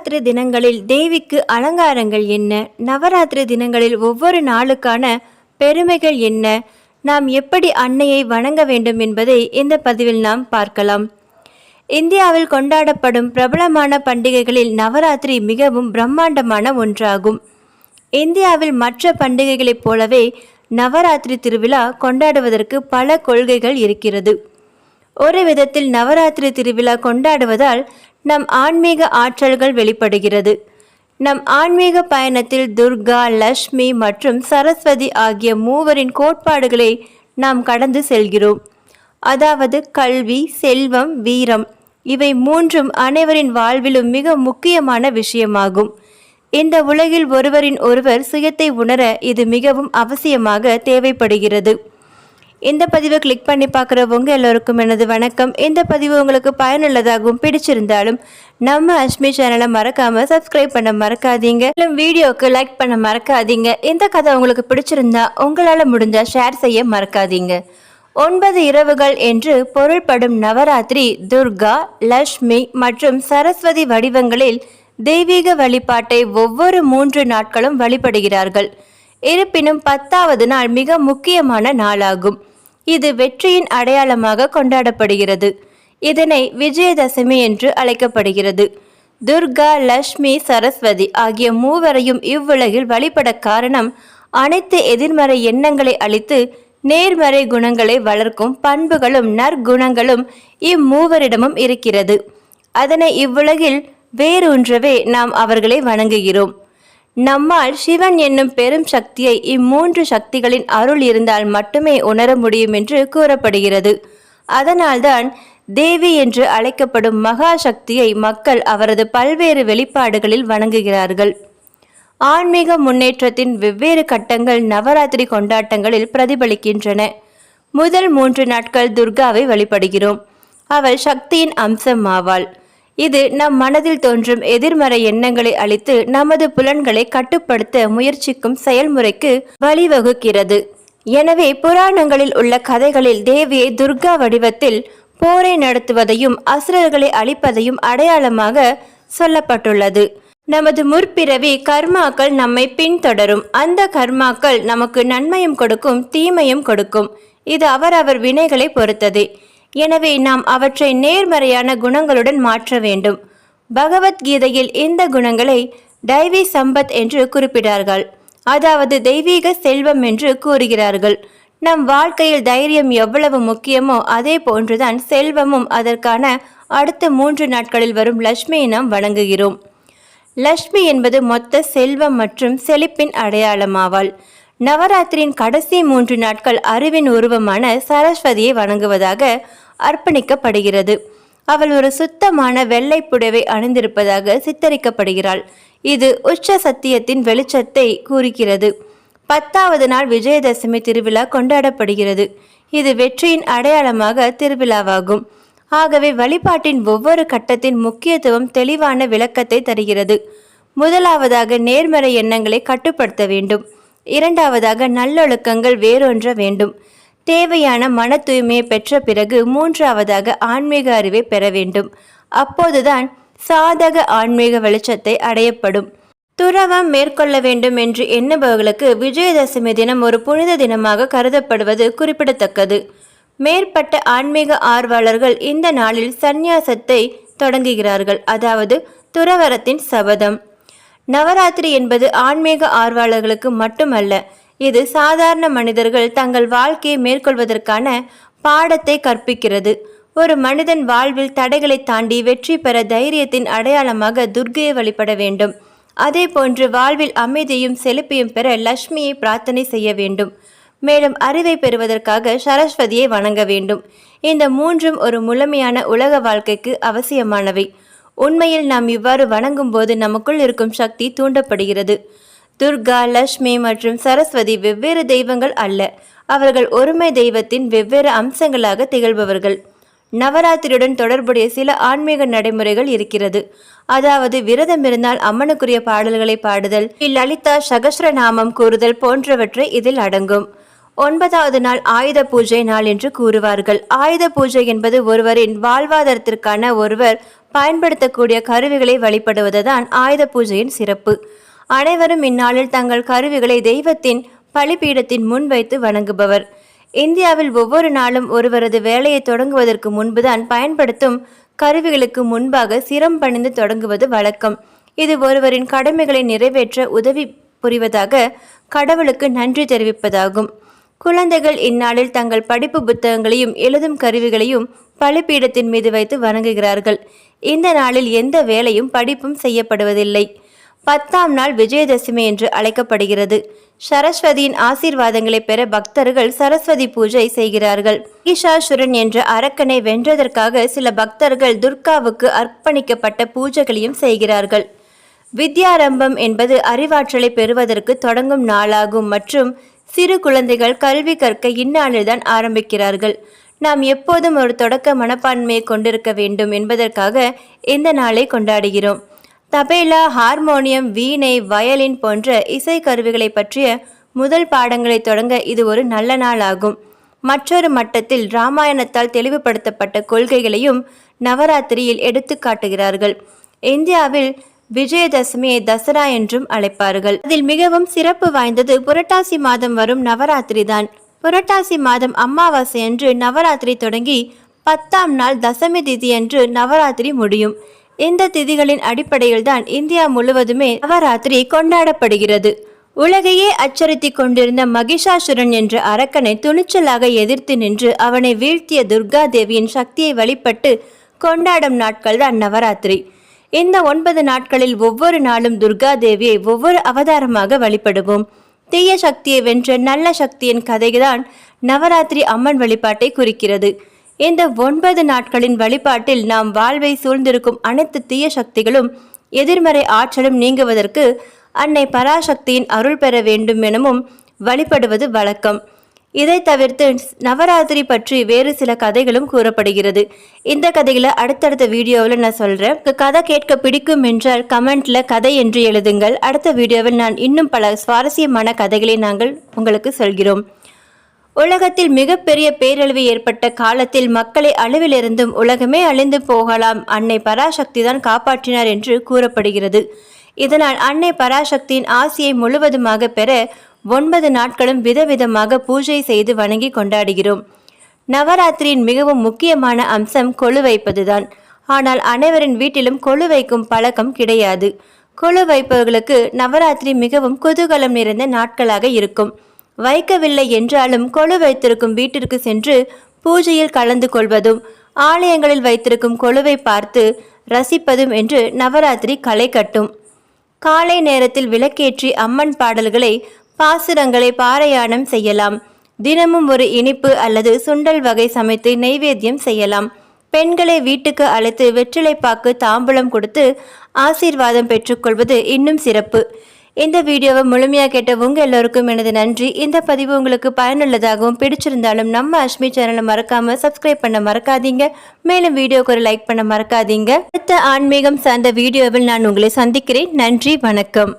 நவராத்திரி தினங்களில் தேவிக்கு அலங்காரங்கள் என்ன? நவராத்திரி தினங்களில் ஒவ்வொரு நாளுக்கான பெருமைகள் என்ன? நாம் எப்படி அன்னையை வணங்க வேண்டும் என்பதை இந்த பதிவில் நாம் பார்க்கலாம். இந்தியாவில் கொண்டாடப்படும் பிரபலமான பண்டிகைகளில் நவராத்திரி மிகவும் பிரம்மாண்டமான ஒன்றாகும். இந்தியாவில் மற்ற பண்டிகைகளைப் போலவே நவராத்திரி திருவிழா கொண்டாடுவதற்கு பல கொள்கைகள் இருக்கிறது. ஒரு விதத்தில் நவராத்திரி திருவிழா கொண்டாடுவதால் நம் ஆன்மீக ஆற்றல்கள் வெளிப்படுகிறது. நம் ஆன்மீக பயணத்தில் துர்கா லக்ஷ்மி மற்றும் சரஸ்வதி ஆகிய மூவரின் கோட்பாடுகளை நாம் கடந்து செல்கிறோம். அதாவது கல்வி செல்வம் வீரம் இவை மூன்றும் அனைவரின் வாழ்விலும் மிக முக்கியமான விஷயமாகும். இந்த உலகில் ஒருவரின் ஒருவர் சுயத்தை உணர இது மிகவும் அவசியமாக தேவைப்படுகிறது. இந்த பதிவை கிளிக் பண்ணி பார்க்குறவங்க எல்லோருக்கும் எனது வணக்கம். இந்த பதிவு உங்களுக்கு பயனுள்ளதாகவும் பிடிச்சிருந்தாலும் நம்ம அஷ்மி சேனலை மறக்காம சப்ஸ்கிரைப் பண்ண மறக்காதீங்க. மேலும் வீடியோக்கு லைக் பண்ண மறக்காதீங்க. இந்த கதை உங்களுக்கு பிடிச்சிருந்தா உங்களால் முடிஞ்சா ஷேர் செய்ய மறக்காதீங்க. ஒன்பது இரவுகள் என்று பொருள்படும் நவராத்திரி துர்கா லக்ஷ்மி மற்றும் சரஸ்வதி வடிவங்களில் தெய்வீக வழிபாட்டை ஒவ்வொரு மூன்று நாட்களும் வழிபடுகிறார்கள். இருப்பினும் பத்தாவது நாள் மிக முக்கியமான நாளாகும். இது வெற்றியின் அடையாளமாக கொண்டாடப்படுகிறது. இதனை விஜயதசமி என்று அழைக்கப்படுகிறது. துர்கா லக்ஷ்மி சரஸ்வதி ஆகிய மூவரையும் இவ்வுலகில் வழிபட காரணம் அனைத்து எதிர்மறை எண்ணங்களை அழித்து நேர்மறை குணங்களை வளர்க்கும் பண்புகளும் நற்குணங்களும் இம்மூவரிடமும் இருக்கிறது. அதனை இவ்வுலகில் வேறொன்றவே நாம் அவர்களை வணங்குகிறோம். நம்மால் சிவன் என்னும் பெரும் சக்தியை இம்மூன்று சக்திகளின் அருள் இருந்தால் மட்டுமே உணர முடியும் என்று கூறப்படுகிறது. அதனால்தான் தேவி என்று அழைக்கப்படும் மகா சக்தியை மக்கள் அவரது பல்வேறு வெளிப்பாடுகளில் வணங்குகிறார்கள். ஆன்மீக முன்னேற்றத்தின் வெவ்வேறு கட்டங்கள் நவராத்திரி கொண்டாட்டங்களில் பிரதிபலிக்கின்றன. முதல் மூன்று நாட்கள் துர்காவை வழிபடுகிறோம். அவள் சக்தியின் அம்சம் ஆவாள். இது நம் மனதில் தோன்றும் எதிர்மறை எண்ணங்களை அளித்து நமது புலன்களை கட்டுப்படுத்த முயற்சிக்கும் செயல்முறைக்கு வழிவகுக்கிறது. எனவே புராணங்களில் உள்ள கதைகளில் தேவியை துர்கா வடிவத்தில் போரை நடத்துவதையும் அசுரர்களை அழிப்பதையும் அடையாளமாக சொல்லப்பட்டுள்ளது. நமது முற்பிறவி கர்மாக்கள் நம்மை பின்தொடரும். அந்த கர்மாக்கள் நமக்கு நன்மையும் கொடுக்கும் தீமையும் கொடுக்கும். இது அவரவர் வினைகளை பொறுத்தது. எனவே நாம் அவற்றை நேர்மறையான குணங்களுடன் மாற்ற வேண்டும். பகவத்கீதையில் இந்த குணங்களை தைவி சம்பத் என்று குறிப்பிடார்கள் அதாவது தெய்வீக செல்வம் என்று கூறுகிறார்கள். நம் வாழ்க்கையில் தைரியம் எவ்வளவு முக்கியமோ அதே போன்றுதான் செல்வமும் அதற்கான அடுத்த மூன்று நாட்களில் வரும் லட்சுமியை நாம் வணங்குகிறோம். லக்ஷ்மி என்பது மொத்த செல்வம் மற்றும் செழிப்பின் அடையாளமாவாள் நவராத்திரியின் கடைசி மூன்று நாட்கள் அறிவின் உருவமான சரஸ்வதியை வணங்குவதாக அர்ப்பணிக்கப்படுகிறது. அவள் ஒரு சுத்தமான வெள்ளை புடவை அணிந்திருப்பதாக சித்தரிக்கப்படுகிறாள். இது உச்ச சத்தியத்தின் வெளிச்சத்தை கூறுகிறது. பத்தாவது நாள் விஜயதசமி திருவிழா கொண்டாடப்படுகிறது. இது வெற்றியின் அடையாளமாக திருவிழாவாகும். ஆகவே வழிபாட்டின் ஒவ்வொரு கட்டத்தின் முக்கியத்துவம் தெளிவான விளக்கத்தை தருகிறது. முதலாவதாக நேர்மறை எண்ணங்களை கட்டுப்படுத்த வேண்டும். இரண்டாவதாக நல்லொழுக்கங்கள் வேறொன்ற வேண்டும். தேவையான மன தூய்மையை பெற்ற பிறகு மூன்றாவதாக ஆன்மீக அறிவை பெற வேண்டும். அப்போதுதான் சாதக ஆன்மீக வெளிச்சத்தை அடையப்படும். துறவம் மேற்கொள்ள வேண்டும் என்று எண்ணுபவர்களுக்கு விஜயதசமி தினம் ஒரு புனித தினமாக கருதப்படுவது குறிப்பிடத்தக்கது. மேற்பட்ட ஆன்மீக ஆர்வலர்கள் இந்த நாளில் சந்நியாசத்தை தொடங்குகிறார்கள். அதாவது துறவரத்தின் சபதம். நவராத்திரி என்பது ஆன்மீக ஆர்வலர்களுக்கு மட்டுமல்ல இது சாதாரண மனிதர்கள் தங்கள் வாழ்க்கையை மேற்கொள்வதற்கான பாடத்தை கற்பிக்கிறது. ஒரு மனிதன் வாழ்வில் தடைகளை தாண்டி வெற்றி பெற தைரியத்தின் அடையாளமாக துர்கையை வழிபட வேண்டும். அதே போன்று வாழ்வில் அமைதியும் செழிப்பையும் பெற லக்ஷ்மியை பிரார்த்தனை செய்ய வேண்டும். மேலும் அறிவை பெறுவதற்காக சரஸ்வதியை வணங்க வேண்டும். இந்த மூன்றும் ஒரு முழுமையான உலக வாழ்க்கைக்கு அவசியமானவை. உண்மையில் நாம் இவ்வாறு வணங்கும் போது நமக்குள் இருக்கும் சக்தி தூண்டப்படுகிறது. துர்கா லக்ஷ்மி மற்றும் சரஸ்வதி வெவ்வேறு தெய்வங்கள் அல்ல. அவர்கள் ஒருமை தெய்வத்தின் வெவ்வேறு அம்சங்களாக திகழ்பவர்கள். நவராத்திரியுடன் தொடர்புடைய சில ஆன்மீக நடைமுறைகள் இருக்கிறது. அதாவது விரதம் இருந்தால் அம்மனுக்குரிய பாடல்களை பாடுதல் லலிதா சகஸ்ர நாமம் கூறுதல் போன்றவற்றை இதில் அடங்கும். ஒன்பதாவது நாள் ஆயுத பூஜை நாள் என்று கூறுவார்கள். ஆயுத பூஜை என்பது ஒருவரின் வாழ்வாதாரத்திற்கான ஒருவர் பயன்படுத்தக்கூடிய கருவிகளை வழிபடுவதுதான் ஆயுத பூஜையின் சிறப்பு. அனைவரும் இந்நாளில் தங்கள் கருவிகளை தெய்வத்தின் பலிபீடத்தின் முன் வைத்து வணங்குபவர். இந்தியாவில் ஒவ்வொரு நாளும் ஒருவரது வேலையை தொடங்குவதற்கு முன்புதான் பயன்படுத்தும் கருவிகளுக்கு முன்பாக சிரம் பணிந்து தொடங்குவது வழக்கம். இது ஒருவரின் கடமைகளை நிறைவேற்ற உதவி புரிவதாக கடவுளுக்கு நன்றி தெரிவிப்பதாகும். குழந்தைகள் இந்நாளில் தங்கள் படிப்பு புத்தகங்களையும் எழுதும் கருவிகளையும் பலிப்பீடத்தின் மீது வைத்து வணங்குகிறார்கள். இந்த நாளில் எந்த வேலையும் படிப்பும் செய்யப்படுவதில்லை. பத்தாம் நாள் விஜயதசமி என்று அழைக்கப்படுகிறது. சரஸ்வதியின் ஆசீர்வாதங்களை பெற பக்தர்கள் சரஸ்வதி பூஜை செய்கிறார்கள். ஈஷாசுரன் என்ற அரக்கனை வென்றதற்காக சில பக்தர்கள் துர்காவுக்கு அர்ப்பணிக்கப்பட்ட பூஜைகளையும் செய்கிறார்கள். வித்யாரம்பம் என்பது அறிவாற்றலை பெறுவதற்கு தொடங்கும் நாளாகும் மற்றும் சிறு குழந்தைகள் கல்வி கற்க இந்நாளில்தான் ஆரம்பிக்கிறார்கள். நாம் எப்போதும் ஒரு தொடக்க மனப்பான்மையை கொண்டிருக்க வேண்டும் என்பதற்காக இந்த நாளை கொண்டாடுகிறோம். தபேலா ஹார்மோனியம் வீணை வயலின் போன்ற இசை கருவிகளை பற்றிய முதல் பாடங்களை தொடங்க இது ஒரு நல்ல நாள் ஆகும். மற்றொரு மட்டத்தில் ராமாயணத்தால் தெளிவுபடுத்தப்பட்ட கொள்கைகளையும் நவராத்திரியில் எடுத்து காட்டுகிறார்கள். இந்தியாவில் விஜயதசமியை தசரா என்றும் அழைப்பார்கள். அதில் மிகவும் சிறப்பு வாய்ந்தது புரட்டாசி மாதம் வரும் நவராத்திரி தான். புரட்டாசி மாதம் அமாவாசை என்று நவராத்திரி தொடங்கி பத்தாம் நாள் தசமி திதி என்று நவராத்திரி முடியும். இந்த திதிகளின் அடிப்படையில் தான் இந்தியா முழுவதுமே நவராத்திரி கொண்டாடப்படுகிறது. உலகையே அச்சரித்துக் கொண்டிருந்த மகிஷாசுரன் என்ற அரக்கனை துணிச்சலாக எதிர்த்து நின்று அவனை வீழ்த்திய துர்கா தேவியின் சக்தியை வழிபட்டு கொண்டாடும் நாட்கள் தான் நவராத்திரி. இந்த ஒன்பது நாட்களில் ஒவ்வொரு நாளும் துர்கா தேவியை ஒவ்வொரு அவதாரமாக வழிபடுவோம். தீய சக்தியை வென்ற நல்ல சக்தியின் கதைதான் நவராத்திரி அம்மன் வழிபாட்டை குறிக்கிறது. இந்த ஒன்பது நாட்களின் வழிபாட்டில் நாம் வாழ்வை சூழ்ந்திருக்கும் அனைத்து தீய சக்திகளும் எதிர்மறை ஆற்றலும் நீங்குவதற்கு அன்னை பராசக்தியின் அருள் பெற வேண்டும் எனவும் வழிபடுவது வழக்கம். இதை தவிர்த்து நவராத்திரி பற்றி வேறு சில கதைகளும் கூறப்படுகிறது. இந்த கதைகளை அடுத்தடுத்த வீடியோவில் நான் சொல்கிறேன் கதை கேட்க பிடிக்கும் என்றால் கமெண்ட்ல கதை என்று எழுதுங்கள். அடுத்த வீடியோவில் நான் இன்னும் பல சுவாரஸ்யமான கதைகளை நாங்கள் உங்களுக்கு சொல்கிறோம். உலகத்தில் மிகப்பெரிய பேரழிவு ஏற்பட்ட காலத்தில் மக்களை அளவிலிருந்தும் உலகமே அழிந்து போகலாம். அன்னை பராசக்தி தான் காப்பாற்றினார் என்று கூறப்படுகிறது. இதனால் அன்னை பராசக்தியின் ஆசியை முழுவதுமாக பெற ஒன்பது நாட்களும் விதவிதமாக பூஜை செய்து வணங்கி கொண்டாடுகிறோம். நவராத்திரியின் மிகவும் முக்கியமான அம்சம் கொழு வைப்பதுதான். ஆனால் அனைவரின் வீட்டிலும் கொழு வைக்கும் பழக்கம் கிடையாது. கொழு வைப்பவர்களுக்கு நவராத்திரி மிகவும் குதூகலம் நிறைந்த நாட்களாக இருக்கும். வைக்கவில்லை என்றாலும் கொழு வைத்திருக்கும் வீட்டிற்கு சென்று பூஜையில் கலந்து கொள்வதும் ஆலயங்களில் வைத்திருக்கும் கொழுவை பார்த்து ரசிப்பதும் என்று நவராத்திரி களை கட்டும். காலை நேரத்தில் விளக்கேற்றி அம்மன் பாடல்களை பாசுரங்களை பாராயணம் செய்யலாம். தினமும் ஒரு இனிப்பு அல்லது சுண்டல் வகை சமைத்து நெய்வேத்தியம் செய்யலாம். பெண்களை வீட்டுக்கு அழைத்து வெற்றிலைப்பாக்கு தாம்பூலம் கொடுத்து ஆசீர்வாதம் பெற்றுக்கொள்வது இன்னும் சிறப்பு. இந்த வீடியோவை முழுமையாக கேட்ட உங்கள் எல்லோருக்கும் எனது நன்றி. இந்த பதிவு உங்களுக்கு பயனுள்ளதாகவும் பிடிச்சிருந்தாலும் நம்ம அஷ்மி சேனலை மறக்காமல் சப்ஸ்கிரைப் பண்ண மறக்காதீங்க. மேலும் வீடியோக்கு ஒரு லைக் பண்ண மறக்காதீங்க. அடுத்த ஆன்மீகம் சார்ந்த வீடியோவில் நான் உங்களை சந்திக்கிறேன். நன்றி வணக்கம்.